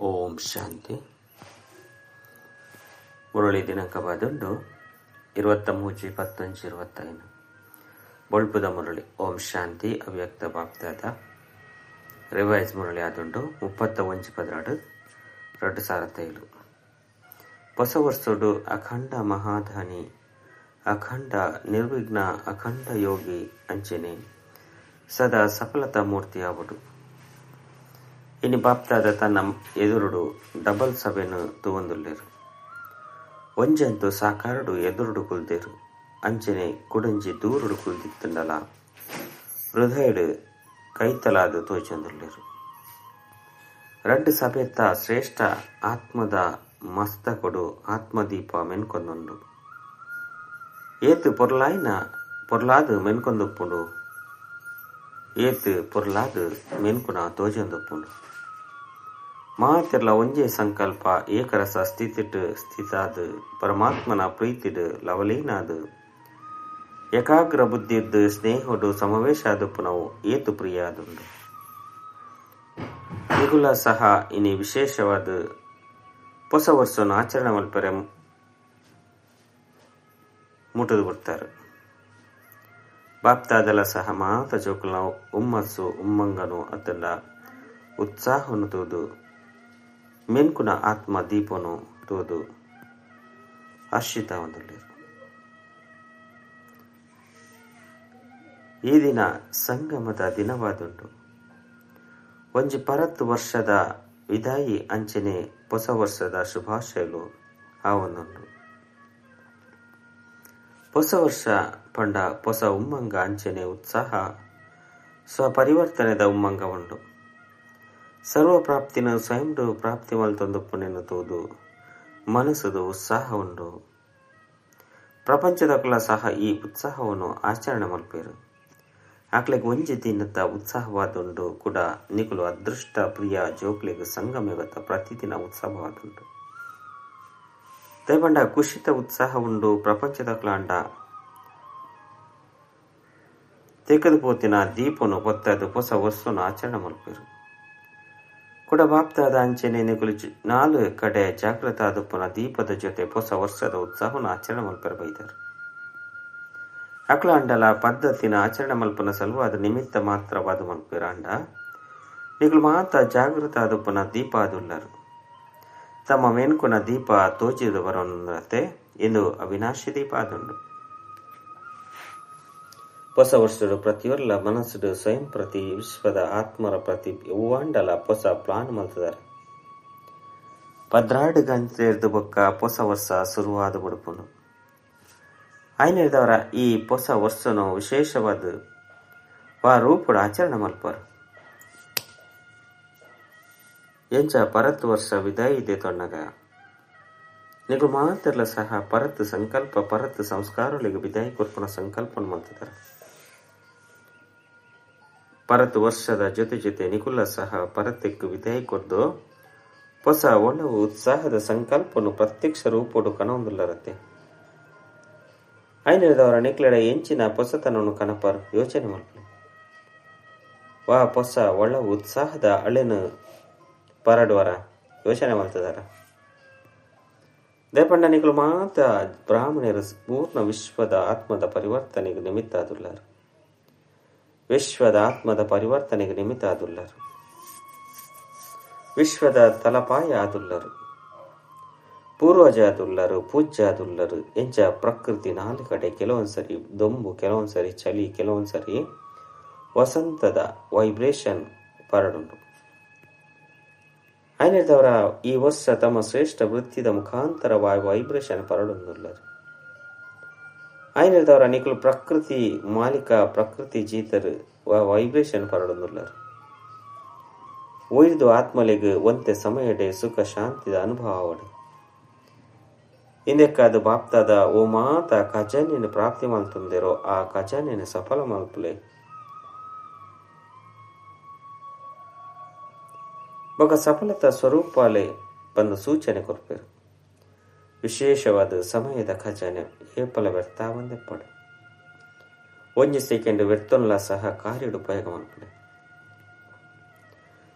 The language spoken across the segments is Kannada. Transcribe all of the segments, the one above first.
ಓಂ ಶಾಂತಿ. ಮುರಳಿ ದಿನಾಂಕ ಬಾದುಂಡು ಇರುವತ್ತ ಮೂಜಿ ಇಪ್ಪತ್ತೊಂದು ಇರುವತ್ತೈದು. ಬೊಳ್ಪುದ ಮುರಳಿ, ಓಂ ಶಾಂತಿ, ಅವ್ಯಕ್ತ ಬಾಪ್ತಾದ. ರಿವೈಸ್ ಮುರಳಿ ಆದುಂಡು ಮುಪ್ಪತ್ತ ಒಂಜಿ ಪದ್ರಾಡು ಎರಡು ಏಳು ಹೊಸ ವರ್ಷಡು ಅಖಂಡ ಮಹಾಧಾನಿ, ಅಖಂಡ ನಿರ್ವಿಘ್ನ, ಅಖಂಡ ಯೋಗಿ ಅಂಚನೆ. ಸದಾ ಸಫಲತಾ ಮೂರ್ತಿ ಆವಡು ಇನಿ ಬಾಪ್ತಾದ ತನ್ನ ಎದುರುಡು ಡಬಲ್ ಸಭೆನು ತೂವೊಂದುಲ್ಲೆರ್. ಒಂಜಂತು ಸಾಕಾರಡು ಎದುರುಡು ಕುಲ್ದೆರು. ಅಂಚನೆ ಕುಡಂಜಿ ದೂರುಡು ಕುಲ್ದಿತ್ತಂಡಲ ಹೃದಯಡು ಕೈತಲಾದು ತೋಚೊಂದುಲ್ಲೆರು. ರಡ್ಡು ಸಭೆತ್ತ ಶ್ರೇಷ್ಠ ಆತ್ಮದ ಮಸ್ತಕೊಡು ಆತ್ಮದೀಪ ಮೆನ್ಕೊಂದುಂಡು. ಏತು ಪೊರ್ಲಾಯ್ನ ಪೊರ್ಲಾದು ಮೆನ್ಕೊಂದುಪ್ಪುಂಡು? ಏತ್ ಪೊರ್ಲಾದು ಮೆನ್ಕುನ ತೋಜೊಂದುಪ್ಪುಂಡು ಮಾತಿರ್ಲ ಒಂಜೇ ಸಂಕಲ್ಪ ಏಕರಸ ಸ್ಥಿತಿಟ್ ಸ್ಥಿತಾದ್ ಪರಮಾತ್ಮನ ಪ್ರೀತಿಡ್ ಲವಲೀನಾದ್. ಏಕಾಗ್ರ ಬುದ್ಧಿದ್ ಸ್ನೇಹಡು ಸಮಾವೇಶ ಆದುಪ್ಪುನವು ಏತು ಪ್ರಿಯಾದುಂಡು? ಇಗುಲ ಸಹ ಇನಿ ವಿಶೇಷವಾದ ಹೊಸ ವರ್ಷವನ್ನು ಆಚರಣೆ ಮಲ್ಪರೆ ಮುಟ್ಟದು ಬಿಡ್ತಾರೆ. ಬಾಪ್ತಾದಲ ಸಹ ಮಾತ ಜೋಕುಲ ಉಮ್ಮಸ್ಸು ಉಮ್ಮಂಗನು ಅತ್ತಂಡ ಉತ್ಸಾಹವನ್ನು ತೋದು, ಮೆನ್ಕುನ ಆತ್ಮ ದೀಪನು ತೋದು ಹರ್ಷಿತ ಹೊಂದಲಿರು ಈ ದಿನ ಸಂಗಮದ ದಿನವಾದುಂಟು. ಒಂಜಿ ಪರತ್ತು ವರ್ಷದ ವಿದಾಯಿ ಅಂಚನೆ ಹೊಸ ವರ್ಷದ ಶುಭಾಶಯಲು ಆ ಒಂದುಂಡು ಹೊಸ ವರ್ಷ ಪಂಡ ಹೊಸ ಉಮ್ಮಂಗ ಅಂಚನೆ ಉತ್ಸಾಹ. ಸ್ವಪರಿವರ್ತನೆದ ಉಮ್ಮಂಗ ಉಂಡು ಸರ್ವ ಪ್ರಾಪ್ತಿನ ಸ್ವಯಂಡು ಪ್ರಾಪ್ತಿ ಮಲ್ತೊಂದು ಪುಣ್ಯನು ತೂದು. ಮನಸ್ಸುದು ಉತ್ಸಾಹ ಉಂಡು ಪ್ರಪಂಚದ ಕುಲ ಸಹ ಈ ಉತ್ಸಾಹವನ್ನು ಆಚರಣೆ ಮಲ್ಪೇರು. ಆಕ್ಲೆಗೆ ಒಂಜಿ ದಿನದ ಉತ್ಸಾಹವಾದುಂಡು ಕೂಡ ನಿಕುಲು ಅದೃಷ್ಟ ಪ್ರಿಯ ಜೋಕ್ಲೆಗೆ ಸಂಗಮಗತ ಪ್ರತಿದಿನ ಉತ್ಸಾಹವಾದುಂಡು ದಯಪಂಡ ಕುಶಿತ ಉತ್ಸಾಹ ಉಂಡು ಪ್ರಪಂಚದ ಕ್ಲಾಂಡ ತೆಗೆದು ಪೋತಿನ ದೀಪನು పొస ಹೊಸ ವಸ್ತುನು ಆಚರಣೆ ಮಲ್ಪೇರು. ಕೂಡ ಬಾಪ್ತಾದ ಅಂಚನೆ ನಿಗುಲು ನಾಲು ಕಡೆ ಜಾಗೃತ ಆದುಪ್ಪನ ದೀಪದ ಜೊತೆ ಹೊಸ ವರ್ಷದ ಉತ್ಸಾಹನ ಆಚರಣೆ ಮಲ್ಪರ ಬೈದರು. ಅಕ್ಲಾಂಡಲ ಪದ್ಧತಿನ ಆಚರಣೆ ಮಲ್ಪನ ಸಲುವಾದ ನಿಮಿತ್ತ ಮಾತ್ರವಾದ ಮಲ್ಪೇರ ಅಂಡ. ನಿಗುಲು ಮಾತ ಜಾಗೃತ ಆದುಪ್ಪನ ದೀಪ ಅದುಲ್ಲರು. ತಮ್ಮ ಮೆನ್ಕುನ ದೀಪ ತೋಚಿದು ಬರೋನತೆ ಇಂದು ಅವಿನಾಶಿ ದೀಪ ಆದುಂಡು ಹೊಸ ವರ್ಷದ ಪ್ರತಿಯೊಲ್ಲ ಮನಸ್ಸುಡು ಸ್ವಯಂ ಪ್ರತಿ ವಿಶ್ವದ ಆತ್ಮರ ಪ್ರತಿ ಹೂವಾಂಡಲ ಹೊಸ ಪ್ಲಾನ್ ಮಲ್ತದಾರ. ಪದ್ರಾಡು ಗಂಟೆರ್ದು ಬೊಕ್ಕ ಹೊಸ ವರ್ಷ ಶುರುವಾದ ಬುಡುಪುನು. ಆಯ್ನೆದವರ ಈ ಹೊಸ ವರ್ಷನು ವಿಶೇಷವಾದ ವಾ ರೂಪುಡು ಆಚರಣೆ ಮಲ್ಪರು ಎಂಚ ಪರತ್ ವರ್ಷ ವಿದಾಯ ಇದೆ ತೊಣ್ಣಗ. ನಿಗು ಮಾತಿರ್ಲ ಸಹ ಪರತ್ ಸಂಕಲ್ಪ ಪರತ್ ಸಂಸ್ಕಾರಗಳಿಗೆ ವಿದಾಯ ಕೊರ್ಪುನ ಸಂಕಲ್ಪ ಮಾಡ್ತಿದ್ದಾರೆ ಪರತ್ ವರ್ಷದ ಜೊತೆ ಜೊತೆ ನಿಕುಲ ಸಹ ಪರತಕ್ಕೆ ವಿಧೇಯ ಕೊದ್ದು ಹೊಸ ಒಣವು ಉತ್ಸಾಹದ ಸಂಕಲ್ಪನು ಪ್ರತ್ಯಕ್ಷ ರೂಪಡು ಕನೊಂದುಲ್ಲರತ್ತೆ ಐನದವರ ನಿಕ್ಲೆಡ ಎಂಚಿನ ಹೊಸತನವನ್ನು ಕನಪರ್ ಯೋಚನೆ ಮಲ್ಪಲೆ ವಾ ಹೊಸ ಒಳ ಉತ್ಸಾಹದ ಅಳೆನು ಪರಡುವರ ಯೋಚನೆ ಮಾಡ್ತಿದಾರ. ದೇಪಂಡನಿಗಳು ಮಾತ್ರ ಬ್ರಾಹ್ಮಣರು ಪೂರ್ಣ ವಿಶ್ವದ ಆತ್ಮದ ಪರಿವರ್ತನೆಗೆ ನಿಮಿತ್ತ ಆದುಲ್ಲರು ವಿಶ್ವದ ಆತ್ಮದ ಪರಿವರ್ತನೆಗೆ ನಿಮಿತ್ತ ಆದುಲ್ಲರು. ವಿಶ್ವದ ತಲಪಾಯ ಆದುಲ್ಲರು. ಪೂಜ್ಯ ಅದುಲ್ಲರು ಎಂಚ ಪ್ರಕೃತಿ ನಾಲ್ಕು ಕಡೆ ಕೆಲವೊಂದ್ಸರಿ ದೊಂಬು ಕೆಲವೊಂದ್ಸರಿ ಚಳಿ ಕೆಲವೊಂದ್ಸರಿ ವಸಂತದ ವೈಬ್ರೇಷನ್ ಪರಡುಂಡು ಐನದವರ ಈ ವರ್ಷ ತಮ್ಮ ಶ್ರೇಷ್ಠ ವೃತ್ತಿದ ಮುಖಾಂತರ ವೈಬ್ರೇಷನ್ ಪರಡೊಂದುಲ್ಲರು. ಐನದವರ ನಿಕುಲು ಪ್ರಕೃತಿ ಮಾಲಿಕ, ಪ್ರಕೃತಿ ಜೀತರು ವೈಬ್ರೇಷನ್ ಪರಡೊಂದುಲ್ಲರು ಒಯ್ದು ಆತ್ಮಲೆಗ್ ಒಂತೆ ಸಮಯಡೆ ಸುಖ ಶಾಂತಿದ ಅನುಭವ ಅವಡು ಇಂದೆಕ್ಕಾದ ಬಾಪ್ತಾದ, ಓ ಮಾತ ಖಜಾನೆಯನ್ನು ಪ್ರಾಪ್ತಿ ಮಾಡ್ತಂದಿರೋ ಆ ಖಜಾನೆಯನ್ನು ಸಫಲ ಮಲ್ಪಲೆ ಬೊಕ ಸಫಲತಾ ಸ್ವರೂಪಾಲೆ ಬಂದ ಸೂಚನೆ ಕೊರ್ಪೇರು. ವಿಶೇಷವಾದ ಸಮಯದ ಖಜಾನೆ ಏಪಲ ವ್ಯರ್ಥ ಪಡೆ ಒಂಜಿ ಸೆಕೆಂಡ್ ವ್ಯರ್ಥನ್ಲ ಸಹ ಕಾರ್ಯಡು ಉಪಯೋಗ ಮಲ್ಪಡೆ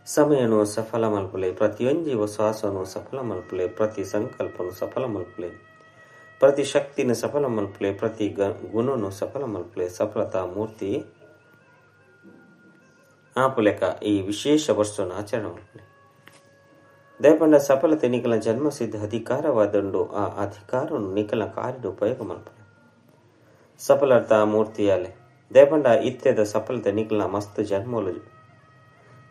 ಸಮಯನು ಸಫಲ ಮಲ್ಪಲೆ ಪ್ರತಿಯೊಂಜಿ ಶ್ವಾಸನು ಸಫಲ ಮಲ್ಪಲೆ ಪ್ರತಿ ಸಂಕಲ್ಪನು ಸಫಲ ಮಲ್ಪಲೆ ಪ್ರತಿ ಶಕ್ತಿನ ಸಫಲ ಮಲ್ಪಲೆ ಪ್ರತಿ ಗುಣನು ಸಫಲ ಮಲ್ಪಲೆ ಸಫಲತಾ ಮೂರ್ತಿ ಆಪುಲೆಕ ಈ ವಿಶೇಷ ವರ್ಷವನ್ನು ಆಚರಣೆ ಮಲ್ಪಲೆ ದಯಪಂಡ ಸಫಲತೆ ನಿಖಲ ಜನ್ಮಸಿದ್ಧ ಅಧಿಕಾರವಾದಂಡು. ಆ ಅಧಿಕಾರವನ್ನು ನಿಖಲ ಕಾರ್ಯದ ಉಪಯೋಗ ಮಲ್ಪಲೆ ಸಫಲತಾ ಮೂರ್ತಿಯಾಲೆ. ದಯಪಂಡ ಇತ್ತೆದ ಸಫಲತೆ ನಿಖಲ ಮಸ್ತ್ ಜನ್ಮಲು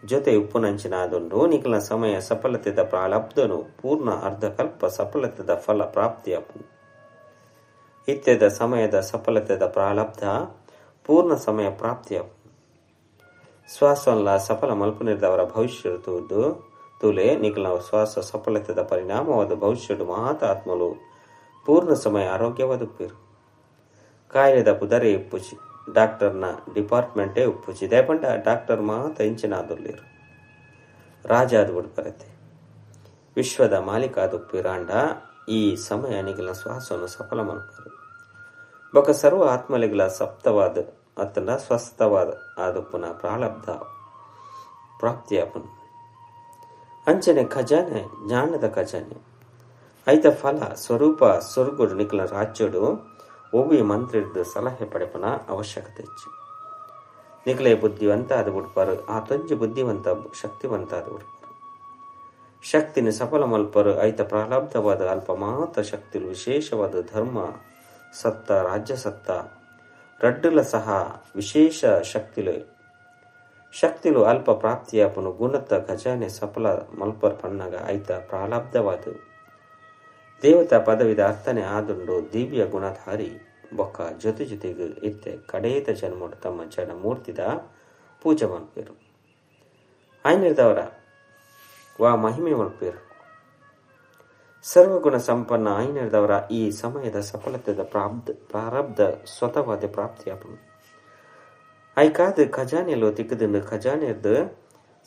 ಜೊತೆ ಉಪ್ಪುನಂಚಿನಾದುಂಡು. ನಿಖಲ ಸಮಯ ಸಫಲತೆದ ಪ್ರಾಲಬ್ಧನು ಪೂರ್ಣ ಅರ್ಧಕಲ್ಪ ಸಫಲತೆದ ಫಲ ಪ್ರಾಪ್ತಿಯಾಪು ಇತ್ಯದ ಸಮಯದ ಸಫಲತೆದ ಪ್ರಾಲಬ್ಧ ಪೂರ್ಣ ಸಮಯ ಪ್ರಾಪ್ತಿಯಾಪು ಶ್ವಾಸವಲ್ಲ ಸಫಲ ಮಲ್ಪನಿರ್ದವರ ಭವಿಷ್ಯ ತೂದು ತುಲೆ ನಿಖಲ ಶ್ವಾಸ ಸಫಲತೆದ ಪರಿಣಾಮವಾದ ಭವಿಷ್ಯಡು ಮಹಾತಾತ್ಮಲು ಪೂರ್ಣ ಸಮಯ ಆರೋಗ್ಯವಾದುಪ್ಪೇರು ಕಾಯಿಲೆದ ಪುದರೆ ಇಪ್ಪುಚಿ ಡಾಕ್ಟರ್ನ ಡಿಪಾರ್ಟ್ಮೆಂಟೇ ಉಪ್ಪುಚಿ, ದಯಪಂಡ ಡಾಕ್ಟರ್ ಮಾತ ಇಂಚಿನಾದುರ್ಲಿರು ರಾಜ ಅದು ವಿಶ್ವದ ಮಾಲೀಕ ಅದು ಪಿರಾಂಡ ಈ ಸಮಯ ನಿಗಲ ಶ್ವಾಸವನ್ನು ಸಫಲ ಮಲ್ಪರು ಬೊಕ ಸರ್ವ ಆತ್ಮಲಿಗಲ ಸಪ್ತವಾದ ಅತನ ಸ್ವಸ್ಥವಾದ ಆದುಪ್ಪುನ ಪುನಃ ಪ್ರಾಲಬ್ಧ ಪ್ರಾಪ್ತಿಯಾಪನು. ಅಂಚನೆ ಖಜಾನೆ, ಜ್ಞಾನದ ಖಜಾನೆ. ಐತ ಫಲ, ಸ್ವರೂಪ, ಸ್ವರ್ಗುಡು ನಿಖಲ ರಾಜ್ಯಡು ಒಬ್ಬಿ ಮಂತ್ರಿದ್ದು ಸಲಹೆ ಪಡೆಪನ ಅವಶ್ಯಕತೆ ಹೆಚ್ಚು. ನಿಖಲೆ ಬುದ್ಧಿವಂತ ಅದು ಬಿಡ್ಪಾರು, ಆ ತೊಂಜಿ ಬುದ್ಧಿವಂತ ಶಕ್ತಿವಂತ ಅದು ಬಿಡ್ಪಾರು. ಶಕ್ತಿನ ಸಫಲ ಮಲ್ಪರು, ಐತ ಪ್ರಾರಬ್ಧವಾದ ಅಲ್ಪ ಮಾತ್ರ ಶಕ್ತಿಲು ವಿಶೇಷವಾದ ಧರ್ಮ, ಸತ್ತ, ರಾಜ್ಯ ಸತ್ತ, ರಡ್ಡುಲ ಸಹ ವಿಶೇಷ ಶಕ್ತಿಲು ಶಕ್ತಿಲು ಅಲ್ಪ ಪ್ರಾಪ್ತಿಯಾಪನು ಗುಣತ ಖಜಾನೆ ಸಫಲ ಮಲ್ಪರ್ ಪಣ್ಣಗ ಐತ ಪ್ರಾರಬ್ಧವಾದ ದೇವತಾ ಪದವಿದ ಅರ್ಥನೆ ಆದುಂಡು ದಿವ್ಯ ಗುಣಧಾರಿ ಬೊಕ್ಕ ಜೊತೆ ಜೊತೆಗೆ ಇತ್ತೆ ಕಡೇತ ಜನ್ಮಡು ತಮ್ಮ ಜನ ಮೂರ್ತಿದ ಪೂಜೆ ಮಲ್ಪೇರು ಆಯ್ನಿರ್ದವರ, ವಾ ಮಹಿಮೆ ಮಲ್ಪೇರು ಸರ್ವಗುಣ ಸಂಪನ್ನ ಆಯ್ನಿರ್ದವರ ಈ ಸಮಯದ ಸಫಲತೆದ ಪ್ರಾಬ್ಧ ಪ್ರಾರಬ್ಧ ಸ್ವತವಾದ ಪ್ರಾಪ್ತಿಯಾಪನು ಐಕಾದ ಖಜಾನೆಲು ತಿಕ್ಕದಿಂದ ಖಜಾನೆದ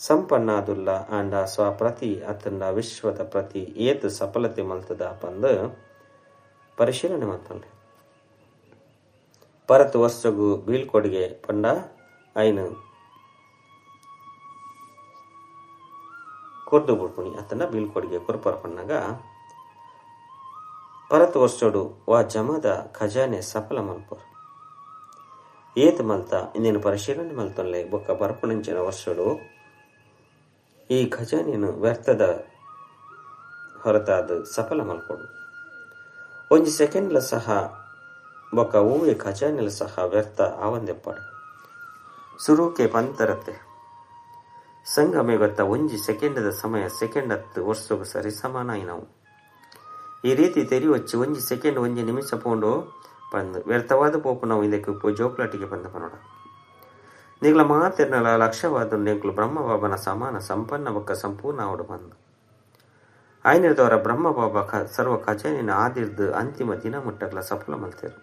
ಸಂಪನ್ನಾದುಲ್ಲ ಆಂಡ ಸ್ವ ಪ್ರತಿ ಅತನ್ನ ವಿಶ್ವದ ಪ್ರತಿ ಏತ ಸಫಲತೆ ಮಲ್ತದ ಪಂದು ಪರಿಶೀಲನೆ ಮಾಡ್ತಾನೆ ಪರತ್ ವಸ್ತುಗು ಬೀಳ್ಕೊಡುಗೆ ಪಂಡ ಐನು ಕೊರ್ದು ಬಿಡ್ಪುಣಿ ಅತನ ಬೀಳ್ಕೊಡುಗೆ ಕೊರ್ಪರ ಪಣ್ಣಾಗ ಪರತ್ ವರ್ಷೋಡು ವಾ ಜಮದ ಖಜಾನೆ ಸಫಲ ಮಲ್ಪರು. ಏತ್ ಮಲ್ತ ಇನ್ನೇನು ಪರಿಶೀಲನೆ ಮಲ್ತೊಲ್ಲೆ ಬೊಕ್ಕ ಬರ್ಪುಣಂಚಿನ ವರ್ಷಡು ಈ ಖಜಾನೆಯನ್ನು ವ್ಯರ್ಥದ ಹೊರತಾದ ಸಫಲ ಮಲ್ಕೊಡು ಒಂಜಿ ಸೆಕೆಂಡ್ಲ ಸಹ ಬೊಕ್ಕ ಹೂವೆ ಖಜಾನೆಲ ಸಹ ವ್ಯರ್ಥ ಆವಂದೆಪ್ಪಡು ಸುರುಕೆ ಪಂತರತೆ ಸಂಗಮೆ ಗೊತ್ತ ಒಂಜಿ ಸೆಕೆಂಡದ ಸಮಯ ಸೆಕೆಂಡ್ ಹತ್ತು ವರ್ಷಗೂ ಸರಿ ಸಮಾನ ನಾವು ಈ ರೀತಿ ತೆರಿ వచ్చి ಒಂಜಿ ಸೆಕೆಂಡ್ ಒಂಜಿ ನಿಮಿಷ ಪೋಂಡು ಪಂದ್ ವ್ಯರ್ಥವಾದ ಪೋಪು ಇದಕ್ಕೆ ಉಪ್ಪು ಜೋಕ್ಲಾಟಿಗೆ ಬಂದ ಪನೋಡ ನಿಗ್ಲ ಮಾತೆರ್ನಲ ಲಕ್ಷ್ಯವಾದ ನೆಗ್ಲು ಬ್ರಹ್ಮಬಾಬನ ಸಮಾನ ಸಂಪನ್ನ ಬೊಕ್ಕ ಸಂಪೂರ್ಣ ಅವಡು ಬಂದು ಆಯ್ನಿರ್ದವರ ಬ್ರಹ್ಮಬಾಬ ಕ ಸರ್ವ ಖಜಾನಿನ ಆದಿರ್ದು ಅಂತಿಮ ದಿನ ಮುಟ್ಟಗ್ಲ ಸಫಲ ಮಲ್ತೇರು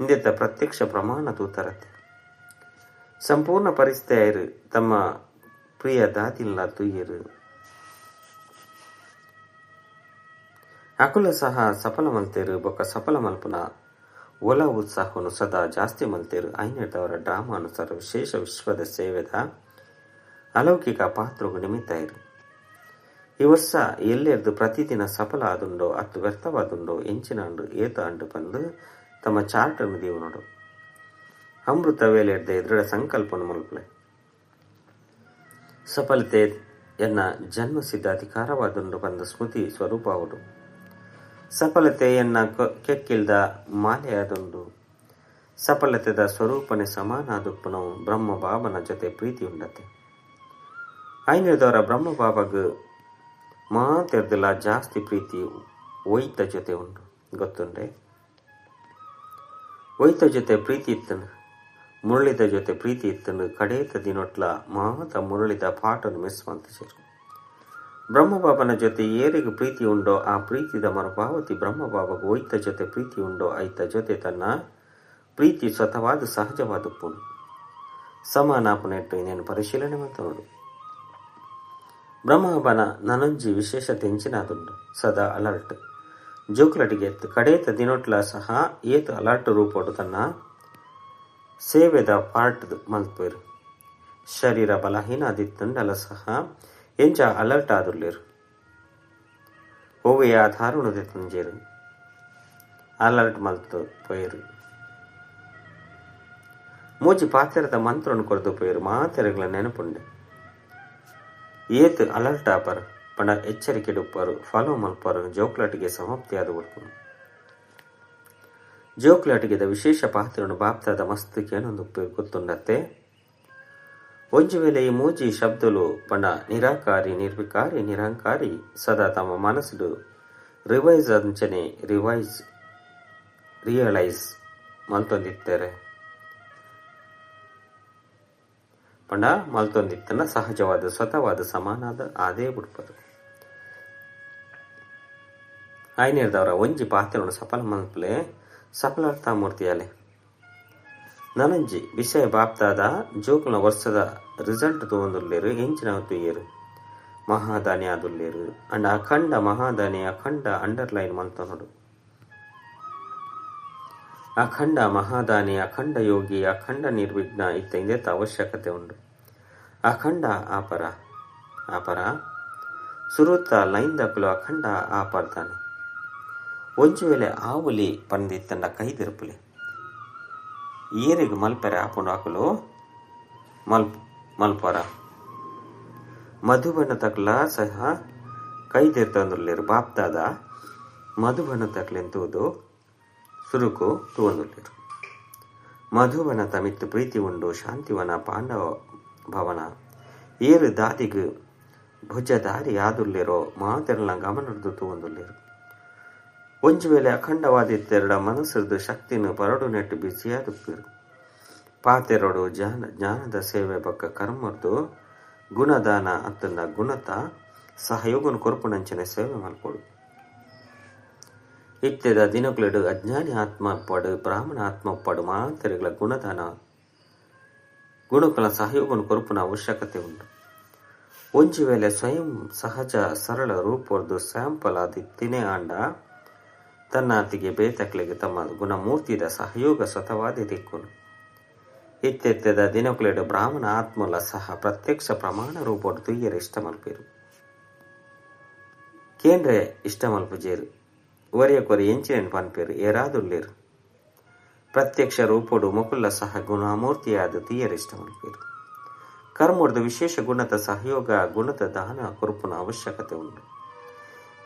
ಹಿಂದೆತ್ತ ಪ್ರತ್ಯಕ್ಷ ಪ್ರಮಾಣ ತೂತರತೆ ಸಂಪೂರ್ಣ ಪರಿಸ್ಥಿತಿಯರು ತಮ್ಮ ಪ್ರಿಯ ದಾತಿಲ್ಲ ತುಯ್ಯರು ಅಕುಲ ಸಹ ಸಫಲ ಮಲ್ತೇರು ಬೊಕ್ಕ ಸಫಲ ಮಲ್ಪನ ಒಲ ಉತ್ಸಾಹವನ್ನು ಸದಾ ಜಾಸ್ತಿ ಮಲ್ತಿರು ಐನಿರ್ದವರ ಡ್ರಾಮಾ ಅನುಸಾರ ವಿಶೇಷ ವಿಶ್ವದ ಸೇವೆದ ಅಲೌಕಿಕ ಪಾತ್ರವು ನಿಮಿತ್ತ ಇರು. ಈ ವರ್ಷ ಎಲ್ಲೆರ್ದು ಪ್ರತಿದಿನ ಸಫಲ ಆದುಂಡೋ ಅತ್ತು ವ್ಯರ್ಥವಾದುಂಡೋ, ಎಂಚಿನ ಅಂಡು, ಏತ ಅಂಡು ಬಂದು ತಮ್ಮ ಚಾರ್ಟ್ ಅನ್ನು ದೀವು ನೋಡು. ಅಮೃತ ವೇಲೆರ್ದೆ ದೃಢ ಸಂಕಲ್ಪನು ಮಲ್ಪಲೆ ಸಫಲತೆ ಎನ್ನ ಜನ್ಮಸಿದ್ಧ ಅಧಿಕಾರವಾದುಂಡು ಬಂದ ಸ್ಮೃತಿ ಸ್ವರೂಪ ಅವಡು ಸಫಲತೆ ಎನ್ನ ಕೆಕ್ಕಿಲ್ದ ಮಾಲೆಯಾದೊಂದು. ಸಫಲತೆದ ಸ್ವರೂಪನೆ ಸಮಾನಾದುಪ್ಪನವು ಬ್ರಹ್ಮ ಬಾಬನ ಜೊತೆ ಪ್ರೀತಿ ಉಂಡತೆ ಐನದವರ ಬ್ರಹ್ಮ ಬಾಬಗ್ ಮಾತೆರ್ದಿಲ್ಲ ಜಾಸ್ತಿ ಪ್ರೀತಿ ಒಯ್ತ ಜೊತೆ ಉಂಟು. ಗೊತ್ತುಂಡೆ? ಒಯ್ತ ಜೊತೆ ಪ್ರೀತಿ ಇತ್ತನು ಮುರಳಿದ ಜೊತೆ ಪ್ರೀತಿ ಇತ್ತನು ಕಡೇತ ದಿನೊಟ್ಲ ಮಾತ ಮುರಳಿದ ಪಾಟನ್ನು ಮಿಸ್ ಮಂತಚರು ಬ್ರಹ್ಮಬಾಬನ ಜೊತೆ ಏರಿಗೆ ಪ್ರೀತಿ ಉಂಡೋ, ಆ ಪ್ರೀತಿದ ಮರುಪಾವತಿ ಬ್ರಹ್ಮಬಾಬಗೂ ಓಯ್ತ ಜೊತೆ ಪ್ರೀತಿ ಉಂಡೋ ಐತ ಜೊತೆ ತನ್ನ ಪ್ರೀತಿ ಸ್ವತವಾದ ಸಹಜವಾದ ಪುಣ್ ಸಮಾನಾಪನೆಟ್ಟು ಇನ್ನೇನು ಪರಿಶೀಲನೆ ಮಾತನಾಡು ಬ್ರಹ್ಮಬಾಬನ ನನಂಜಿ ವಿಶೇಷ ಹೆಂಚಿನಾದುಂಡು ಸದಾ ಅಲರ್ಟ್ ಜೋಕ್ಲಟಿಗೆ ಕಡೇತ ದಿನೊಟ್ಲ ಸಹ ಏತು ಅಲರ್ಟ್ ರೂಪೋಡು ತನ್ನ ಸೇವೆದ ಪಾರ್ಟ್ ಮಲ್ಪೇರು ಶರೀರ ಬಲಹೀನ ಆದಿತ್ತಂಡಲ ಸಹ ಎಂಚ ಅಲರ್ಟ್ ಆದುಲ್ಲೆರ್ ಆ ಧಾರುಣದ ತಂಜೇರು. ಅಲರ್ಟ್ ಮಲ್ತು ಪೋಯರು. ಮೂಜಿ ಪಾತ್ರದ ಮಂತ್ರವನ್ನು ಕೊರೆದು ಪೋಯರು. ಮಾತೆರೆಗಳ ನೆನಪುಂಡೆ. ಏತ್ ಅಲರ್ಟ್ ಆಪರ್. ಪಂಡ ಎಚ್ಚರಿಕೆ ಡುಪ್ಪರು ಫಾಲೋ ಮಲ್ಪರು. ಜೋಕ್ಲಾಟಿಗೆ ಸಮಾಪ್ತಿಯಾದ ಉಡ್ಕೊಂಡು ಜೋಕ್ಲಾಟಿಗೆದ ವಿಶೇಷ ಪಾತ್ರವನ್ನು ಬಾಪ್ತಾದ ಮಸ್ತುಕೆಯನ್ನು ಗೊತ್ತುಂಡತ್ತೆ? ಒಂಜು ವೇಳೆ ಈ ಮೂಜಿ ಶಬ್ದಲು ಪಂಡ ನಿರಾಕಾರಿ, ನಿರ್ವಿಕಾರಿ, ನಿರಂಕಾರಿ, ಸದಾ ತಮ್ಮ ಮನಸ್ಸು ರಿವೈಸ್ ಅಂಚನೆ, ರಿವೈಸ್, ರಿಯಲೈಸ್ ಮಲ್ತೊಂದಿತ್ತೇರೆ. ಪಂಡ ಮಲ್ತೊಂದಿತ್ತನ ಸಹಜವಾದ, ಸ್ವತವಾದ, ಸಮಾನಾದ, ಆದೇ ಬಿಡ್ಬೋದು ಆಯ್ನೇರ್ದವರ ಒಂಜಿ ಪಾತ್ರವನ್ನು ಸಫಲ ಮಲ್ಪಲೆ ಸಫಲತಾ ಮೂರ್ತಿಯಾಲೆ. ನನಂಜಿ ವಿಷಯ ಬಾಪ್ತಾದ ಜೋಕುಲ ವರ್ಷದ ರಿಸಲ್ಟ್ ತಗೊಂದುಲ್ಲೇರು ಹೆಂಚಿನ ತುಯ್ಯರು ಮಹಾದಾನಿ ಆದುಲ್ಲೇರು? ಅಂಡ್ ಅಖಂಡ ಮಹಾದಾನಿ ಅಖಂಡ ಅಂಡರ್ಲೈನ್ ಮಂತ ನೋಡು. ಅಖಂಡ ಮಹಾದಾನಿ ಅಖಂಡ ಯೋಗಿ ಅಖಂಡ ನಿರ್ವಿಘ್ನ ಇತ್ತ ಇಂದೆತ್ತ ಅವಶ್ಯಕತೆ ಉಂಡು. ಅಖಂಡ ಆಪರ. ಆಪರ? ಸುರುತ್ತ ಲೈನ್ ದಕ್ಕಲು ಅಖಂಡ ಆಪರ್ತಾನೆ ಒಂಜು ವೇಳೆ ಆವುಲಿ ಪಂದಿತ್ತಂಡ ಕೈದಿರುಪುಲಿ. ಏರಿಗ ಮಲ್ಪರೆ ಆಪುಂಡು ಆಕುಲು ಮಲ್ಪ, ಮಲ್ಪರ. ಮಧುಬಣ್ಣ ತಕ್ಲ ಸಹ ಕೈದಿರ್ತಂದುಲ್ಲೇರು ಬಾಪ್ತಾದ. ಮಧುಬಣ್ಣ ತಕ್ಲೆಂತುವುದು ಸುರುಕು ತೂವಂದುಲ್ಲೇರು. ಮಧುವನ ತಮಿತ್ ಪ್ರೀತಿ ಉಂಡು, ಶಾಂತಿವನ ಪಾಂಡವ ಭವನ. ಏರು ದಾದಿಗು ಭುಜ ದಾರಿ ಮಾತೆಲ್ಲ ಮಾತೆರಲ ಹಿಡಿದು ತೂವಂದುಲ್ಲೇರು. ಒಂಜು ವೇಳೆ ಅಖಂಡವಾದಿತ್ತೆರಡ ಮನಸ್ಸರದು ಶಕ್ತಿನ ಪರಡು ನೆಟ್ಟು ಬಿಸಿಯಾದುಪ್ಪಿರು ಪಾತೆರಡು ಜ್ಞಾನ, ಜ್ಞಾನದ ಸೇವೆ ಬಕ್ಕ ಕರ್ಮರ್ದು ಗುಣದಾನ ಅತ್ತನ್ನ ಗುಣತ ಸಹಯೋಗನ ಕೊರ್ಪುನಂಚನೆ ಸೇವೆ ಮಲ್ಪೊಡು ಇತ್ತೆದ ದಿನಗಳೆಡು ಅಜ್ಞಾನಿ ಆತ್ಮ ಪಡು ಬ್ರಾಹ್ಮಣ ಆತ್ಮ ಪಡು ಮಾತರೆಗಳ ಗುಣದಾನ ಗುಣಗಳ ಸಹಯೋಗನ ಕೊರ್ಪುನ ಅವಶ್ಯಕತೆ ಉಂಟು. ಒಂಜು ವೇಳೆ ಸ್ವಯಂ ಸಹಜ ಸರಳ ರೂಪವರ್ದು ಸ್ಯಾಂಪಲ್ ಆದಿತ್ತಿನೇ ಆಂಡ ತನ್ನಾತಿಗೆ ಬೇತಕ್ಲೆಗೆ ತಮ್ಮ ಗುಣಮೂರ್ತಿದ ಸಹಯೋಗ ಸ್ವತವಾದಿ ದಿಕ್ಕುನು. ಇತ್ತೆತ್ತೆದ ದಿನಕುಲೆಡು ಬ್ರಾಹ್ಮಣ ಆತ್ಮಲ ಸಹ ಪ್ರತ್ಯಕ್ಷ ಪ್ರಮಾಣ ರೂಪಡು ತುಯ್ಯರು ಇಷ್ಟ ಕೇಂದ್ರ ಕೇಂದ್ರೆ ಇಷ್ಟ ಒರೆಯ ಕೊರಿ ಎಂಚಿನ ಪನ್ಪೇರು ಏರಾದುಲ್ಲೇರು ಪ್ರತ್ಯಕ್ಷ ರೂಪಡು ಮುಕುಲ ಸಹ ಗುಣಮೂರ್ತಿಯಾದ ತುಯ್ಯರು ಇಷ್ಟ ಮಲ್ಪಿರು ಕರ್ಮುರ್ದು ವಿಶೇಷ ಗುಣದ ಸಹಯೋಗ ಗುಣದ ದಾನ ಕುರುಪುನ ಅವಶ್ಯಕತೆ ಉಂಟು.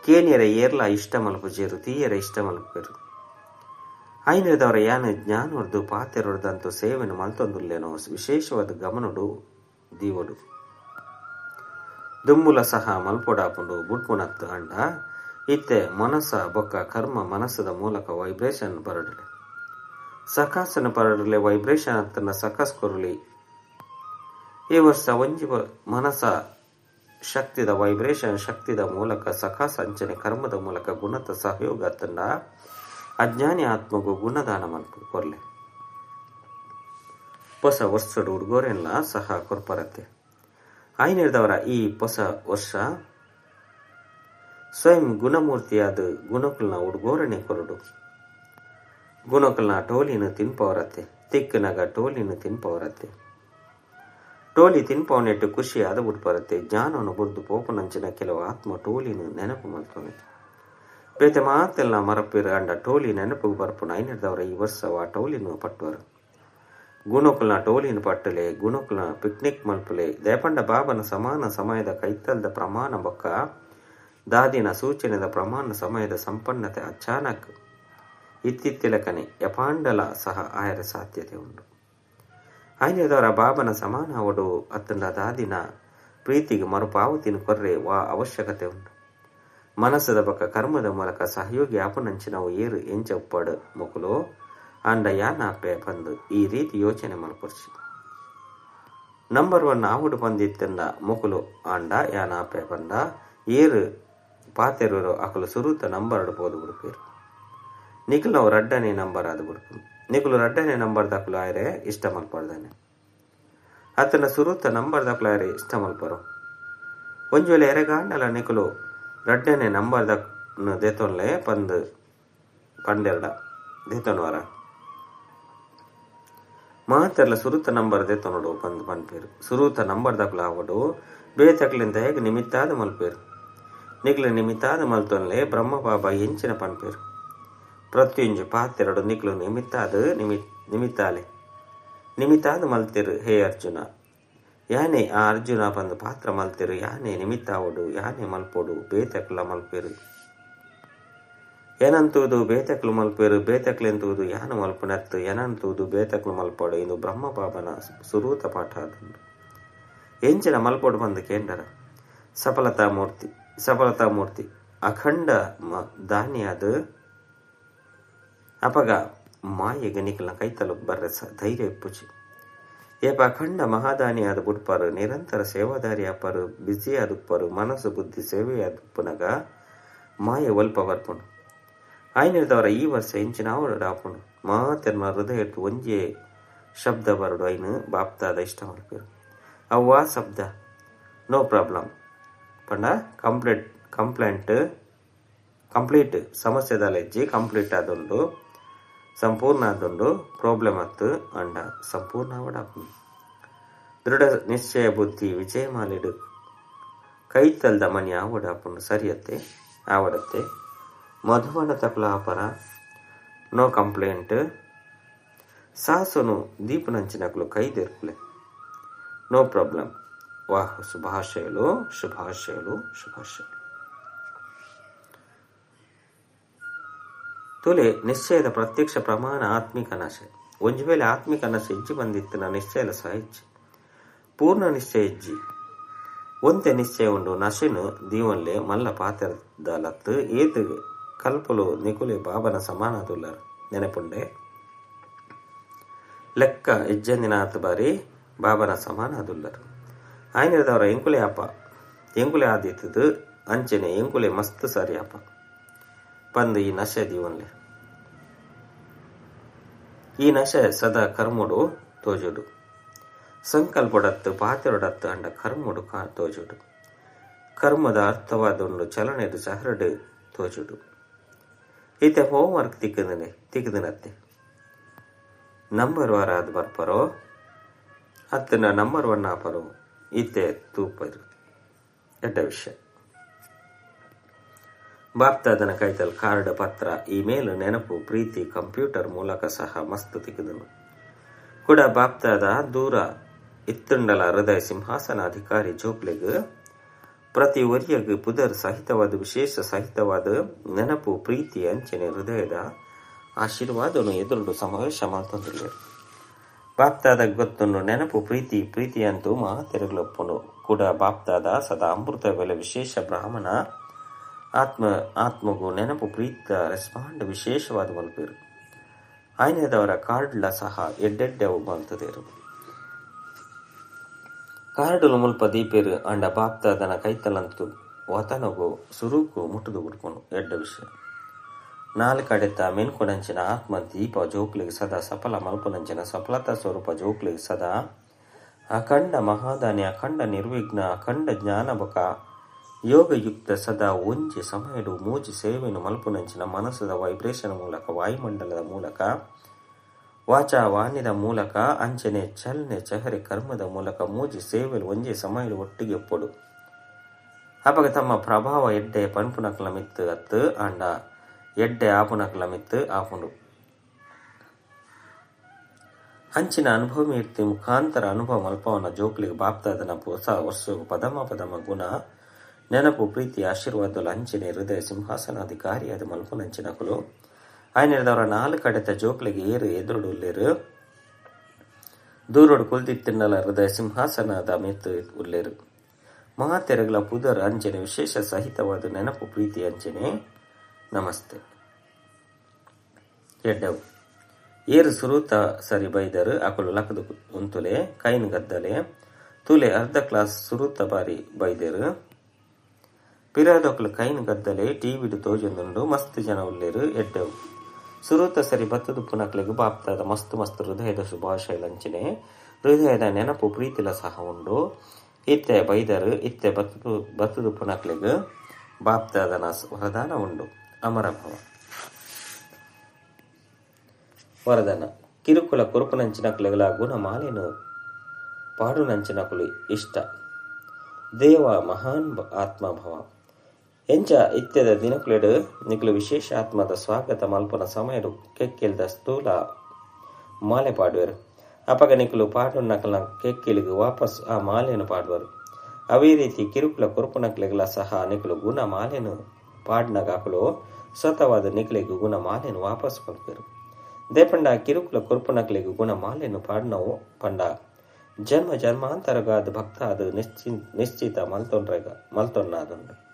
ಇಷ್ಟ ಮಲ್ಪುಜೇರು ತೀಯರ ಇಷ್ಟ ಮಲ್ಪೇರು ಐನದವರ ಯಾನ ಜ್ಞಾನವರ್ದು ಪಾತೆರೊರ್ದಂತು ಸೇವೆನು ಮಲ್ತೊಂದುಲ್ಲೇನೋ, ವಿಶೇಷವಾದ ಗಮನಡು ದೀವಡು. ದುಮ್ಮುಲ ಸಹ ಮಲ್ಪೊಡಾಪುಂಡು ಬುಡ್ಪುನತ್ತು ಅಂಡ, ಇತ್ತೆ ಮನಸ್ಸ ಬೊಕ್ಕ ಕರ್ಮ ಮನಸ್ಸದ ಮೂಲಕ ವೈಬ್ರೇಷನ್ ಬರಡಲೆ ಸಕಾಸನ ಪರಡಲೆ ವೈಬ್ರೇಷನ್ ಅತ್ತನ್ನ ಸಕಾಸ್ ಕೊರಲಿ ಈ ವರ್ಷ ಒಂಜಿ ಮನಸ್ಸ ಶಕ್ತಿದ ವೈಬ್ರೇಷನ್ ಶಕ್ತಿದ ಮೂಲಕ ಸಖಾ ಸಂಚನೆ, ಕರ್ಮದ ಮೂಲಕ ಗುಣದ ಸಹಯೋಗ ತನ್ನ ಅಜ್ಞಾನಿ ಆತ್ಮಗೂ ಗುಣದಾನ ಕೊರ್ಲೆ. ಹೊಸ ವರ್ಷದ ಉಡುಗೊರೆಲ್ಲ ಸಹ ಕೊರ್ಪರತ್ತೆ. ಆಯ್ನಿಡ್ದವರ ಈ ಹೊಸ ವರ್ಷ ಸ್ವಯಂ ಗುಣಮೂರ್ತಿಯಾದ ಗುಣಕುಲ್ನ ಉಡುಗೊರೆನೆ ಕೊರಡು. ಗುಣಕುಲ್ನ ಟೋಲಿನ ತಿನ್ಪವರತ್ತೆ, ತಿಕ್ಕನಗ ಟೋಲಿನ ತಿನ್ಪವರತ್ತೆ. ಟೋಲಿ ತಿನ್ಪವನೆಟ್ಟು ಖುಷಿ ಆದ ಬರುತ್ತೆ ಜ್ಞಾನವನ್ನು ಬುರ್ದು ಪೋಪನಂಚಿನ ಕೆಲವು ಆತ್ಮ ಟೋಲಿನ ನೆನಪು ಮಲ್ತವೆ. ಬೇತೆ ಮಾತೆಲ್ಲ ಮರಪಿರ ಅಂಡ ಟೋಲಿ ನೆನಪು ಬರ್ಪುನ. ಐನಿಡ್ದವರ ಈ ವರ್ಷವ ಟೋಲಿನ ಪಟ್ಟವರು. ಗುಣಕುಲ್ನ ಟೋಲಿನ ಪಟ್ಟಲೆ, ಗುಣಕುಲ್ನ ಪಿಕ್ನಿಕ್ ಮಲ್ಪುಲೆ. ದೇಪಂಡ ಬಾಬನ ಸಮಾನ ಸಮಯದ ಕೈತಲ್ದ ಪ್ರಮಾಣ ಬೊಕ್ಕ, ದಾದಿನ ಸೂಚನೆದ ಪ್ರಮಾಣ ಸಮಯದ ಸಂಪನ್ನತೆ ಅಚಾನಕ್ ಇತ್ತಿತ್ತಿಲಕನೆ. ಯಪಾಂಡಲ ಸಹ ಆಯರ ಸಾಧ್ಯತೆ ಉಂಟು. ಆಯ್ನೆದವರ ಬಾಬನ ಸಮಾನ ಅವಡು ಅತ್ತಂಡ ದಾದಿನ ಪ್ರೀತಿಗೆ ಮರುಪಾವತಿನ ಕೊರ್ರೆ ವಾ ಅವಶ್ಯಕತೆ ಉಂಟು. ಮನಸ್ಸದ ಬಕ ಕರ್ಮದ ಮೂಲಕ ಸಹಯೋಗಿ ಅಪನಂಚಿನವು ಏರು ಎಂಚ ಉಪ್ಪಡು. ಮುಕುಲು ಅಂಡ ಯಾನಾಪೆ ಬಂದು ಈ ರೀತಿ ಯೋಚನೆ ಮಲ್ಪರ್ಸಿ ನಂಬರ್ ಒನ್ ಆವುಡು ಬಂದಿತ್ತಂಡ ಮುಕುಲು ಅಂಡ ಯಾನಾಪೆ ಬಂದ ಏರು ಪಾತೆರೂರು ಅಕಲು ಸುರುತ ನಂಬರ್ ಅಡ್ಬೋದು ಬಿಡ್ಪೇರು ನಿಖಿಲ್ ನಾವು ರಡ್ಡನೇ ನಂಬರ್ ಅದು ಬಿಡ್ಕು ನಿಖಲು ರಡ್ಡನೇ ನಂಬರ್ ದಕ್ಕಲು ఆయరే ಇಷ್ಟ ಮಲ್ಪಡ್ದಾನೆ. అతన ಸುರುತ ನಂಬರ್ ದಕ್ಕಲು ఆయరే ಇಷ್ಟ ಮಲ್ಪರು. ಒಂಜು ವೇಳೆ ಎರೆಗಾಂಡಲ ನಿಕುಲು ರಡ್ಡನೇ ನಂಬರ್ ದಕ್ ದೇತೊನ್ಲೆ ಪಂದ್, ಪಂಡೆರಡ ದೇತೊನ್ವಾರ ಮಾತೆರ್ಲ ಸುರುತ ನಂಬರ್ ದೆತ್ತ ಪಂದ್ ಪನ್ಪೇರು ಸುರುತ ನಂಬರ್ ದಕ್ಲ ಆವಡು ಬೇತಕ್ಲಿಂದ ಹೇಗೆ ನಿಮಿತ್ತಾದ ಮಲ್ಪೇರು. ನಿಗ್ಲ ನಿಮಿತ್ತಾದ ಮಲ್ತೊನ್ಲೆ ಬ್ರಹ್ಮ ಬಾಬಾ ಎಂಚಿನ ಪನ್ಪೇರು ಪ್ರತಿಯೊಂದು ಪಾತೆರಡು ನಿಮಿತ್ತ ನಿಮಿತ್ತಾದ ನಿಮಿ ನಿಮಿತ್ತಾಲೆ ನಿಮಿತ್ತಾದ ಮಲ್ತಿರು, ಹೇ ಅರ್ಜುನ. ಯಾನೆ ಆ ಅರ್ಜುನ ಬಂದು ಪಾತ್ರ ಮಲ್ತಿರು, ಯಾನೆ ನಿಮಿತ್ತಾವಡು ಯಾನೆ ಮಲ್ಪೋಡು, ಬೇತಕ್ಲ ಮಲ್ಪಿರು. ಏನಂತೂದು ಬೇತಕ್ಲು ಮಲ್ಪೇರು, ಬೇತಕ್ಲೆಂತೂದು ಯಾನ ಮಲ್ಪನತ್ತು, ಏನಂತೂದು ಬೇತಕ್ಲು ಮಲ್ಪೋಡು, ಇದು ಬ್ರಹ್ಮ ಬಾಬನ ಸುರೂತ ಪಾಠ ಅದು ಎಂಚಿನ ಮಲ್ಪೋಡು ಬಂದು ಕೇಂದ್ರ? ಸಫಲತಾ ಮೂರ್ತಿ ಸಫಲತಾ ಮೂರ್ತಿ. ಅಖಂಡ ಮ ದಾನಿಯಾದ ಅಪಗ ಮಾಯೆ ನಿಖಲ್ನ ಕೈತಲು ಬರ್ರೆ ಸ ಧೈರ್ಯ ಇಪ್ಪುಚಿ. ಏಪ ಅಖಂಡ ಮಹಾದಾನಿಯಾದ ಬುಡ್ಪಾರು, ನಿರಂತರ ಸೇವಾದಾರಿ ಬಿಜಿ ಬಿಸಿ ಆದುಪ್ಪರು ಮನಸ್ಸು ಬುದ್ಧಿ ಸೇವೆ ಆದುಪ್ಪನಗ ಮಾಯೆ ಒಲ್ಪ ಬರ್ಪುಂಡು ಆಯ್ನಿರ್ದವರ ಈ ವರ್ಷ ಇಂಚಿನ ಅವಡು ಆಪುಂಡು. ಮಾತೆರ್ನ ಹೃದಯ ಒಂಜೆ ಶಬ್ದ ಬರಡು ಐನು ಬಾಪ್ತಾದ ಇಷ್ಟ ಮಲ್ಪೇರು ಅವ್ವ ಶಬ್ದ, ನೋ ಪ್ರಾಬ್ಲಮ್. ಪಂಡ ಕಂಪ್ಲೀಟ್, ಕಂಪ್ಲೇಂಟ್, ಕಂಪ್ಲೀಟ್ ಸಮಸ್ಯೆ ದಾಲೆಜ್ಜಿ, ಕಂಪ್ಲೀಟ್ ಆದುಂಡು ಸಂಪೂರ್ಣ ಆದುಂಡು ಪ್ರಾಬ್ಲಮ್ ಅತ್ತು ಅಂಡ ಸಂಪೂರ್ಣ ಅವಡಾಪು ದೃಢ ನಿಶ್ಚಯ ಬುದ್ಧಿ ವಿಜಯ ಮಾಲಿಡು ಕೈತಲ್ದ ಮನಿ ಆವಡಾಪುಂಡು ಸರಿಯತ್ತೆ ಆವಡತ್ತೆ ಮಧುವನ ತಕ್ಲ ಅಪರ ನೋ ಕಂಪ್ಲೇಂಟ್ ಸಾಸುನು ದೀಪನಂಚಿನಕ್ಲು ಕೈದೆರ್ಪುಲೆ ನೋ ಪ್ರಾಬ್ಲಮ್ ವಾಹ್ ಶುಭಾಶಯಲು ಶುಭಾಶಯಲು ಶುಭಾಶಯಲು ತುಲೆ ನಿಶ್ಚಯದ ಪ್ರತ್ಯಕ್ಷ ಪ್ರಮಾಣ ಆತ್ಮಿಕ ನಶೆ ಒಂಜು ವೇಳೆ ಆತ್ಮಿಕ ನಶೆ ಇಜ್ಜಿ ಬಂದಿತ್ತಿನ ಸಹ ಇಜ್ಜಿ ಪೂರ್ಣ ನಿಶ್ಚಯ ಇಜ್ಜಿ ಒಂತೆ ನಿಶ್ಚಯ ಉಂಡು ನಶೆನು ದೀವನ್ಲೆ ಮಲ್ಲ ಪಾತ್ರದಲತ್ತು ಏತು ಕಲ್ಪಲು ನಿಕುಲೆ ಬಾಬನ ಸಮಾನ ತುಲ್ಲರು ನೆನಪುಂಡೆ ಲೆಕ್ಕ ಇಜ್ಜಂದಿನ ಆತು ಬಾರಿ ಬಾಬನ ಸಮಾನ ಅದುಲ್ಲರು ಆಯ್ನಿರದವರ ಎಂಕುಲೆ ಅಪ್ಪ ಎಂಕುಲೆ ಆದಿತ್ತದು ಅಂಚನೆ ಎಂಕುಲೆ ಮಸ್ತ್ ಸರಿ ಅಪ್ಪ ಪಂದು ಈ ನಶೆ ದೀವನ್ಲೆ. ಈ ನಶೆ ಸದಾ ಕರ್ಮುಡು ತೋಜುಡು. ಸಂಕಲ್ಪಡತ್ತು, ಪಾತಿರೊಡತ್ತು ಅಂಡ ಕರ್ಮುಡು ಕಾ ತೋಜುಡು. ಕರ್ಮದ ಅರ್ಥವಾದೊಂದು ಚಲನೆದು ಸಹರಡು ತೋಜುಡು. ಈತೆ ಹೋಮ್ವರ್ಕ್ ತಿಕ್ಕದನೆ, ತಿಕ್ಕದನತ್ತೆ. ನಂಬರ್ ವಾರ ಅದು ಬರ್ಪರೋ, ಅತ್ತನ ನಂಬರ್ ಒನ್ ಆಪರೋ ಈತೆ ತೂಪರು. ಎಡ್ಡ ವಿಷಯ. ಬಾಪ್ತಾದನ ಕೈತಲ್ ಕಾರ್ಡ್, ಪತ್ರ, ಇಮೇಲ್, ನೆನಪು, ಪ್ರೀತಿ, ಕಂಪ್ಯೂಟರ್ ಮೂಲಕ ಸಹ ಮಸ್ತು ತೆಗೆದನು. ಕೂಡ ಬಾಪ್ತಾದ ದೂರ ಇತ್ತುಂಡಲ ಹೃದಯ ಸಿಂಹಾಸನ ಅಧಿಕಾರಿ ಜೋಕ್ಲೆಗ್ ಪ್ರತಿ ಒರಿಯಗ್ ಪುದರ್ ಸಹಿತವಾದ, ವಿಶೇಷ ಸಹಿತವಾದ ನೆನಪು, ಪ್ರೀತಿ, ಅಂಚನೆ ಹೃದಯದ ಆಶೀರ್ವಾದನು ಎದುರುಡು ಸಮಾವೇಶ ಮಾಡ್ತಂದಿಲ್ಲ ಬಾಪ್ತಾದ ಗೊತ್ತನ್ನು ನೆನಪು, ಪ್ರೀತಿ ಪ್ರೀತಿ ಅಂತೂ ಮಹಾತೆರಗ್ಲೊಪ್ಪನು ಕೂಡ ಬಾಪ್ತಾದ ಸದಾ ಅಮೃತ ಬೆಲೆ ವಿಶೇಷ ಬ್ರಾಹ್ಮಣ. ಆತ್ಮ, ಆತ್ಮಗೂ ನೆನಪು ಪ್ರೀತ ರೆಸ್ಪಾಂಡ್ ವಿಶೇಷವಾದ ಪೇರು. ಆಯ್ನೆದವರ ಕಾರ್ಡ್ಲ ಸಹ ಎಡ್ಡೆಡ್ಡೆವು ಬಂತದೇರು. ಕಾರ್ಡುಲು ಮುಲ್ಪ ದೀಪೇರು ಅಂಡ ಬಾಪ್ತಾದನ ಕೈತಲಂತು ವತನಗು ಸುರುಕು ಮುಟ್ಟುದು ಗುಡ್ಕೊನು ಎಡ್ಡ ವಿಷಯ. ನಾಲ್ಕಡೆತ ಮೆನ್ಕೊಡಂಚಿನ ಆತ್ಮ ದೀಪ ಜೋಕ್ಲಿಗೆ ಸದಾ ಸಫಲ ಮಲ್ಪನಂಚಿನ ಸಫಲತಾ ಸ್ವರೂಪ ಜೋಕ್ಲಿಗೆ ಸದಾ ಅಖಂಡ ಮಹಾದಾನಿ ಅಖಂಡ ನಿರ್ವಿಘ್ನ, ಅಖಂಡ ಜ್ಞಾನಬಕ ಯೋಗಯುಕ್ತ ಸದಾ ಒಂಜಿ ಸಮಯಡು ಮೂಜಿ ಸೇವೆಯನ್ನು ಮಲ್ಪುನಂಚಿನ ಮನಸ್ಸದ ವೈಬ್ರೇಷನ್ ಮೂಲಕ, ವಾಯುಮಂಡಲದ ಮೂಲಕ ವಾಚಾ ವಾಣಿದ ಮೂಲಕ, ಅಂಚನೆ ಚಲನೆ ಚಹರೆ ಕರ್ಮದ ಮೂಲಕ ಮೂಜಿ ಸೇವೆಲು ಒಂಜೆ ಸಮಯಲು ಒಟ್ಟಿಗೆ ಒಪ್ಪಡು. ಅಪಗ ತಮ್ಮ ಪ್ರಭಾವ ಎಡ್ಡೆ ಪನ್ಪುನಕ್ಲ ಮಿತ್ತು ಅತ್ತು ಅಂಡ ಎಡ್ಡೆ ಆಪುನಕ್ಲ ಮಿತ್ತು ಆಪುಂಡು. ಅಂಚಿನ ಅನುಭವ ಇರ್ತಿ ಮುಖಾಂತರ ಅನುಭವ ಮಲ್ಪವನ ಜೋಕ್ಲಿಗೆ ಬಾಪ್ತಾದನ ಹೊಸ ವರ್ಷ ಪದಮ ಪದಮ ಗುಣ ನೆನಪು, ಪ್ರೀತಿ, ಆಶೀರ್ವಾದ ಹಂಚಿನ ಹೃದಯ ಸಿಂಹಾಸನಾಧಿಕಾರಿಯಾದ ಮಲ್ಪನಂಚಿನಕಲು ಆಯ್ನಿರದವರ ನಾಲ್ಕು ಕಡೆತ ಜೋಕ್ಲಿಗೆ ಏರು, ಎದುರುಡು ದೂರೋಡು ಕುಲ್ದಿತ್ತಿನ್ನಲ ಹೃದಯ ಸಿಂಹಾಸನದ ಮೆತ್ತು ಉಲ್ಲೇರು. ಮಹಾತೆರಗಲ ಪುದರ ಅಂಚನೆ ವಿಶೇಷ ಸಹಿತವಾದ ನೆನಪು, ಪ್ರೀತಿ ಅಂಚನೆ ನಮಸ್ತೆ. ಎಡ್ಡವು. ಏರು ಸುರೂತ ಸರಿ ಬೈದರು, ಅಕಲು ಲಕದು ಉಂತುಲೆ, ಕೈನ್ ಗದ್ದಲೆ. ತುಲೆ ಅರ್ಧ ಕ್ಲಾಸ್ ಸುರೂತ ಬಾರಿ ಬೈದರು. ಪಿರಾದೊಕ್ಲು ಕೈನ್ ಗದ್ದಲೆ ಟಿವಿಡು ತೋಜೊಂದುಂಡು ಮಸ್ತ್ ಜನ ಉಲ್ಲೇರು ಎಡ್ಡೆವು. ಸುರೂತ ಸರಿ ಬತ್ತದು ಪುನಕ್ಲೆಗು ಬಾಪ್ತಾದ ಮಸ್ತ್ ಮಸ್ತ್ ಹೃದಯದ ಶುಭಾಶಯ ಲಂಚನೆ. ಹೃದಯದ ನೆನಪು ಪ್ರೀತಿಲ ಸಹ ಉಂಡು. ಇತ್ತೆ ಬೈದರು, ಇತ್ತೆ ಬತ್ತದು ಬತ್ತದು ಪುನಕ್ಲೆಗು ಬಾಪ್ತಾದನ ವರದಾನ ಉಂಡು. ಅಮರಭವ. ವರದಾನ. ಕಿರುಕುಳ ಲ ಗುಣ ಮಾಲೆನು ಪಾಡುನಂಚಿನಕುಲು ಇಷ್ಟ. ದೇವ ಮಹಾನ್ ಆತ್ಮಭವ. ಎಂಚ ಇತ್ಯದ ದಿನಕ್ಲೆಡು ನಿಗ್ಲು ವಿಶೇಷ ಆತ್ಮದ ಸ್ವಾಗತ ಮಲ್ಪನ ಸಮಯಡು ಕೆಕ್ಕಿಲ್ದ ಸ್ಥೂಲ ಮಾಲೆ ಪಾಡುವರು. ಅಪಗ ನಿಕ್ಲು ಪಾಡು ನಕಲ ಕೆಕ್ಕಿಲಿಗೆ ವಾಪಸ್ ಆ ಮಾಲೆಯನ್ನು ಪಾಡುವರು. ಅವೇ ರೀತಿ ಕಿರುಕುಲ ಕುರುಪುನಕಲೆಗಳ ಸಹ ನಿಕ್ಲು ಗುಣ ಮಾಲೆನು ಪಾಡ್ನಗಾಕಲು, ಸ್ವತವಾದ ನಿಕ್ಲಿಗೆ ಗುಣ ಮಾಲೆಯನ್ನು ವಾಪಸ್ ಕೊಡ್ತಾರೆ ದೇಪಂಡ ಕಿರುಕುಲ ಕುರುಪು ನಕಲಿಗೆ ಗುಣ ಮಾಲೆಯನ್ನು ಪಾಡ್ನವು ಪಂಡ ಜನ್ಮ ಜನ್ಮಾಂತರಗಾದ ಭಕ್ತ ಅದು ನಿಶ್ಚಿ ನಿಶ್ಚಿತ ಮಲ್ತೊಂಡ್ರೆಗ ಮಲ್ತೊನ್ನಾದುಂಡು.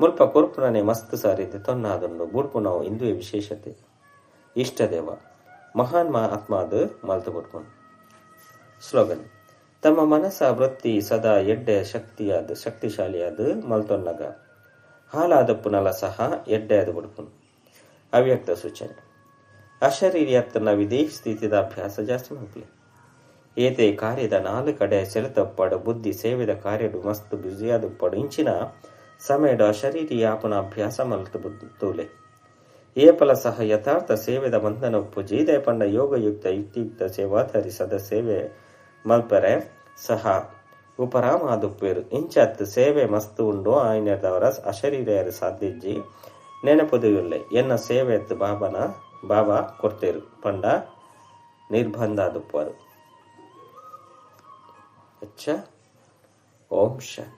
ಮುಲ್ಪ ಕೊರ್ಪುನನೆ ಮಸ್ತ್ ಸಾರಿದ್ದೆ ತೊನ್ನಾದುಂಡು ಬುಡ್ಪುನವು ಇಂದುವೆ ವಿಶೇಷತೆ. ಇಷ್ಟದೇವ ಮಹಾನ್ ಮಾ ಆತ್ಮಾದು ಮಲ್ತು ಸ್ಲೋಗನ್, ತಮ್ಮ ಮನಸ್ಸ ವೃತ್ತಿ ಸದಾ ಎಡ್ಡೆ ಶಕ್ತಿಯಾದ ಶಕ್ತಿಶಾಲಿಯಾದ ಮಲ್ತೊನ್ನಗ. ಹಾಲಾದ ಪುನಲ ಸಹ ಎಡ್ಡೆಯಾದ ಬುಡ್ಪುನು. ಅವ್ಯಕ್ತ ಸೂಚನೆ ಅಶರೀರಿಯತ್ತನ ವಿದೇಶ ಸ್ಥಿತಿದ ಅಭ್ಯಾಸ ಜಾಸ್ತಿ ಮಲ್ಪಲೆ ಏತೆ ಕಾರ್ಯದ ನಾಲ್ಕು ಕಡೆ ಸೆಳೆತಪ್ಪಡು, ಬುದ್ಧಿ ಸೇವೆದ ಕಾರ್ಯಡು ಮಸ್ತ್ ಬ್ಯುಸಿಯಾದ ಪಡು ಇಂಚಿನ ಸಮಯಡು ಶರೀರಿ ಯಾಪನ ಅಭ್ಯಾಸ ಮಲ್ತು ತೂಲೆ ಏಪಲ ಸಹ ಯಥಾರ್ಥ ಸೇವೆದ ಬಂಧನ ಜೀದೆ ಪಂಡ ಯೋಗಯುಕ್ತ ಯುಕ್ತಿಯುಕ್ತ ಸೇವಾಧರಿಸದ ಸೇವೆ ಮಲ್ಪರೆ ಸಹ ಉಪರಾಮಾದುಪ್ಪೇರು ಇಂಚತ್ ಸೇವೆ ಮಸ್ತು ಉಂಡು ಆಯ್ನದವರ ಅಶರೀರೆಯರು ಸಾಧ್ಯಜ್ಜಿ ನೆನಪುದಿಯುಲ್ಲೆ ಎನ್ನ ಸೇವೆ ಬಾಬನ ಬಾಬಾ ಕೊಡ್ತೇರು ಪಂಡ ನಿರ್ಬಂಧ ದುಪ್ಪರು ಓಂ ಶಾಂತಿ